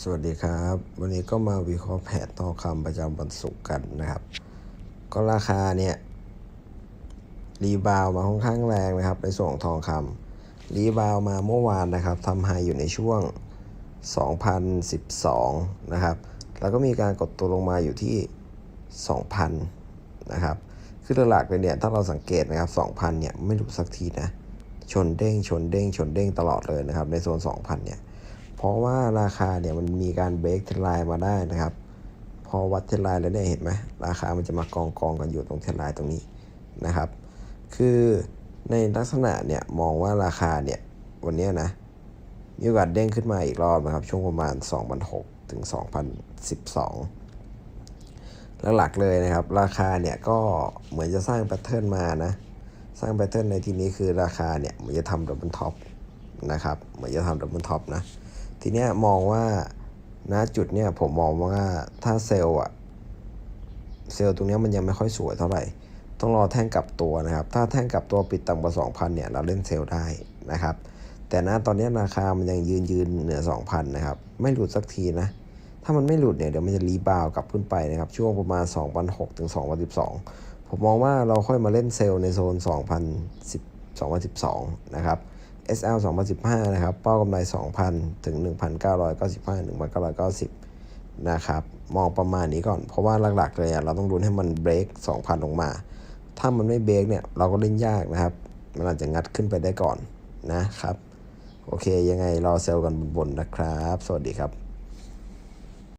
สวัสดีครับ วันนี้ก็มาวิเคราะห์แผนทองคำประจำวันศุกร์กันนะครับ ก็ราคาเนี่ยรีบาวมาค่อนข้างแรงนะครับ ในส่วนของทองคำรีบาวมาเมื่อวานนะครับทำไฮอยู่ในช่วง 2012 นะครับ แล้วก็มีการกดตัวลงมาอยู่ที่ 2,000 นะครับ คือหลักเลยเนี่ยถ้าเราสังเกตนะครับ 2,000 เนี่ยไม่หลุดสักทีนะ ชนเด้งชนเด้งชนเด้งตลอดเลยนะครับ ในโซน 2,000 เนี่ย เพราะว่าราคาเนี่ยมันมีการเบรกเทรนไลน์มาได้นะครับ พอวัดเทรนไลน์แล้วเนี่ยเห็นไหมราคามันจะมากองกองกันอยู่ตรงเทรนไลน์ตรงนี้นะครับ คือในลักษณะเนี่ยมองว่าราคาเนี่ยวันนี้นะมีโอกาสเด้งขึ้นมาอีกรอบนะครับ ช่วงประมาณ 2006 ถึง 2012 หลักๆเลยนะครับ ราคาเนี่ยก็เหมือนจะสร้างแพทเทิร์นมานะ สร้างแพทเทิร์นในที่นี้คือราคาเนี่ยเหมือนจะทำดับเบิลท็อปนะครับ เหมือนจะทำดับเบิลท็อปนะ ทีเนี้ยมองว่าณจุดเนี่ยผมมองว่าถ้าเซลล์อะเซลล์ตรงเนี้ยมันยังไม่ค่อยสวยเท่าไหร่ ต้องรอแท่งกลับตัวนะครับ ถ้าแท่งกลับตัวปิดต่ำกว่า 2,000 เนี่ย เราเล่นเซลล์ได้นะครับ แต่ณตอนนี้ราคามันยังยืนยืนเหนือ 2,000 นะครับ ไม่หลุดสักทีนะ ถ้ามันไม่หลุดเนี่ย เดี๋ยวมันจะรีบาวกลับขึ้นไปนะครับ ช่วงประมาณ 2006ถึง2012 ผมมองว่าเราค่อยมาเล่นเซลล์ในโซน 2010 2012 นะครับ SL 2015 นะครับ เป้ากำไร 2,000 ถึง 1,995 1,990 นะครับ มองประมาณนี้ก่อน เพราะว่าหลักๆเลยเราต้องรุนให้มันเบรก2,000 ลงมา ถ้ามันไม่เบรกเนี่ย เราก็เล่นยากนะครับ มันอาจจะงัดขึ้นไปได้ก่อนนะครับ โอเค ยังไงรอเซลล์กันบนๆนะครับ สวัสดีครับ